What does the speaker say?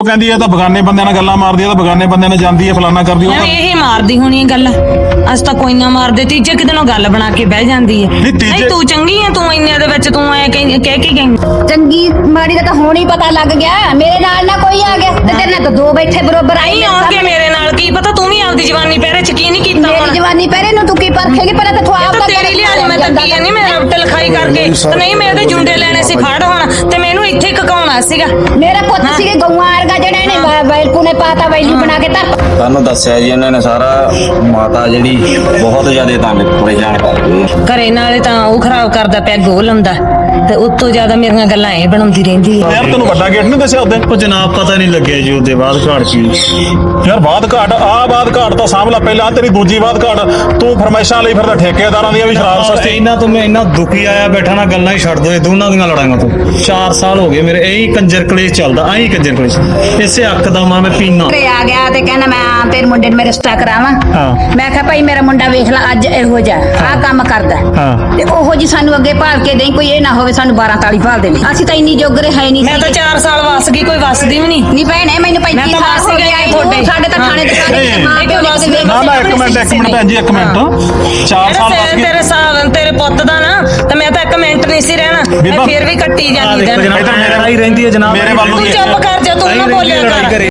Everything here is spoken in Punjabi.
ਉਹ ਕਹਿੰਦੀ ਇਹ ਤਾਂ ਬਗਾਨੇ ਬੰਦਿਆਂ ਨਾਲ ਗੱਲਾਂ ਮਾਰਦੀ ਆ ਤਾਂ ਬਗਾਨੇ ਬੰਦਿਆਂ ਨਾਲ ਜਾਂਦੀ ਹੈ ਫਲਾਨਾ ਕਰਦੀ ਉਹ ਤਾਂ- ਇਹ ਮਾਰਦੀ ਹੋਣੀ ਹੈ ਗੱਲ। ਅਸ ਤਾਂ ਕੋਈ ਨਾ ਮਾਰਦੇ ਤੀਜੇ ਕਿਤੇ ਨੂੰ ਗੱਲ ਬਣਾ ਕੇ ਬਹਿ ਜਾਂਦੀ ਹੈ ਨਹੀਂ, ਤੀਜੇ- ਤੂੰ ਚੰਗੀ ਹੈ ਤੂੰ ਇੰਨੇ ਦੇ ਵਿੱਚ ਤੂੰ ਐ ਕਹਿ ਕਹਿ ਕੇ ਗਈ। ਚੰਗੀ ਮਾੜੀ ਦਾ ਤਾਂ ਹੁਣ ਹੀ ਪਤਾ ਲੱਗ ਗਿਆ। ਮੇਰੇ ਨਾਲ ਨਾ ਕੋਈ ਆ ਗਿਆ ਤੇ ਤੇਰੇ ਨਾਲ ਤਾਂ ਦੋ ਬੈਠੇ ਬਰੋਬਰ ਆਈ ਨਹੀਂ ਆਉਣਗੇ ਮੇਰੇ ਨਾਲ ਕੀ ਪਤਾ ਤੂੰ ਵੀ ਆਪਦੀ ਜਵਾਨੀ ਪਹਿਰੇ ਚ ਕੀ ਨਹੀਂ ਕੀਤਾ ਮੇਰੀ ਹੁਣ? ਜਵਾਨੀ ਪਹਿਰੇ ਨੂੰ ਤੂੰ ਕੀ ਪਰਖੇਗੀ? ਪਹਿਲਾਂ ਤਾਂ ਤੂੰ ਆਪ ਤਾਂ ਤੇਰੀ ਲਿਹਾਜ਼ ਮੈਂ ਤਾਂ ਕੀ ਨਹੀਂ ਮੈਂ ਰਬਟ ਲਿਖਾਈ ਕਰਕੇ। ਤੇ ਨਹੀਂ ਮੈਂ ਉਹਦੇ ਜੁੰਡੇ ਲੈਣੇ ਸੀ ਫੜ ਹੁਣ। ਸੀਗਾ। ਮੇਰਾ ਪੁੱਤ ਸੀਗੇ ਗਊਆਂ ਵਰਗਾ ਜਿਹੜਾ ਇਹਨੇ ਬੈਲਕੂ ਨੇ ਪਾਤਾ ਵੈਲੀ ਬਣਾ ਕੇ ਧਰ ਤੁਹਾਨੂੰ ਦੱਸਿਆ ਜੀ ਇਹਨਾਂ ਨੇ ਸਾਰਾ। ਮਾਤਾ ਜਿਹੜੀ ਬਹੁਤ ਜ਼ਿਆਦਾ ਤੰਗ ਪਰੇਸ਼ਾਨ ਕਰਦੀ ਹੈ। ਘਰੇ ਨਾਲੇ ਤਾਂ ਉਹ ਖਰਾਬ ਕਰਦਾ ਪਿਆ ਗੋਲ ਲਾਉਂਦਾ ਤੇ ਉਸ ਤੋਂ ਜ਼ਿਆਦਾ ਮੇਰੀਆਂ ਗੱਲਾਂ ਇਹ ਬਣਾਉਂਦੀ ਰਹਿੰਦੀ ਹੈ। ਯਾਰ ਤੈਨੂੰ ਵੱਡਾ ਗੇਟ ਨਹੀਂ ਦੱਸਿਆ ਉਹਦੇ? ਉਹ ਜਨਾਬ ਪਤਾ ਨਹੀਂ ਲੱਗਿਆ ਜੀ ਉਹਦੇ ਬਾਅਦ ਘਾੜ ਕੀ। ਯਾਰ ਬਾਦ ਘਾਟ ਆ ਬਾਦ ਘਾਟ ਤਾਂ ਸਾਂਭ ਲਾ ਪਹਿਲਾਂ ਆਹ ਤੇਰੀ ਦੂਜੀ ਬਾਦ ਘਾਟ। ਤੂੰ ਫਰਮਾਇਸ਼ਾਂ ਲਈ ਫਿਰਦਾ ਠੇਕੇਦਾਰਾਂ ਦੀਆਂ ਵੀ ਸ਼ਰਾਬ ਸਸਤੀ ਇਹਨਾਂ ਤੋਂ ਮੈਂ ਇੰਨਾ ਦੁਖੀ ਆਇਆ ਬੈਠਾ ਨਾ ਗੱਲਾਂ ਹੀ ਛੱਡ ਦੋ ਇਹ ਦੋਨਾਂ ਦੀਆਂ ਲੜਾਈਆਂ ਤੋਂ। 4 ਸਾਲ ਹੋ ਗਏ ਮੇਰੇ ਇਹੀ ਕੰਜਰ ਕਲੇਸ਼ ਚੱਲਦਾ ਆਹੀ ਕੰਜਰ ਕਲੇਸ਼। ਇਸੇ ਅੱਕ ਦਾ ਮਾਂ ਮੈਂ ਪੀਣਾ ਘਰੇ ਆ ਗਿਆ ਤੇ ਕਹਿੰਦਾ ਮੈਂ ਤੇਰੇ ਮੁੰਡੇ ਨੂੰ ਮੇਰੇ ਰਿਸ਼ਤਾ ਕਰਾਵਾਂ। ਹਾਂ। ਮੈਂ ਕਿਹਾ ਭਾਈ ਮੇਰਾ ਮੁੰਡਾ ਵੇਖ ਲੈ ਅੱਜ ਇਹੋ ਜਿਹਾ ਆ ਕੰਮ ਕਰਦਾ ਹਾਂ। ਤੇ ਉਹੋ ਜੀ ਸਾਨੂੰ ਅੱਗੇ ਭਾਲ ਕੇ ਦੇਈ ਕੋਈ ਇਹ ਨਾ ਹੋਵੇ ਸਾਨੂੰ 12 ਤਾਲੀ ਭਾਲ ਦੇਣੀ ਅਸੀਂ ਤਾਂ ਇੰਨੀ ਜੋਗਰੇ ਹੈ ਨਹੀਂ ਮੈਂ ਤਾਂ 4 ਸਾਲ ਵਸ ਗਈ ਕੋਈ ਵਸਦੀ ਵੀ ਨਹੀਂ। ਨਹੀਂ ਭੈਣੇ ਮੈਨੂੰ ਮੈਂ 35 ਤਾਂ ਸਾਲ ਹੋ। ਤੁਹਾਡੇ। ਸਾਡੇ ਤਾਂ ਥਾਣੇ ਦੇ ਸਾਰੇ ਮਾਂ ਪਿਓ ਨੇ ਨਾ ਨਾ ਇੱਕ ਮਿੰਟ ਇੱਕ ਮਿੰਟ ਭੈਣ ਜੀ ਇੱਕ ਮਿੰਟ। 4 ਸਾਲ ਤੇਰੇ ਬਾਅਦ ਕੀ ਤੇਰੇ ਸਾਹ ਤੇਰੇ ਪੁੱਤ ਦਾ ਨਾ ਤੇ ਮੈਂ ਤਾਂ ਇੱਕ ਮਿੰਟ ਨਹੀਂ ਸੀ ਰਹਿਣਾ। ਮੈਂ ਬੀਬਾ- ਫੇਰ ਵੀ ਕੱਟੀ ਜਾਂਦੀ ਦਿਨ ਜਨਾਬ ਇੱਧਰ ਮੇਰੇ- ਲੜਾਈ ਰਹਿੰਦੀ ਹੈ ਜਨਾਬ। ਮੇਰੇ ਵੱਲ ਨੂੰ ਤੂੰ ਚੁੱਪ ਕਰ ਜਾ ਤੂੰ ਨਾ ਬੋਲਿਆ ਹੈ, ਕਰ।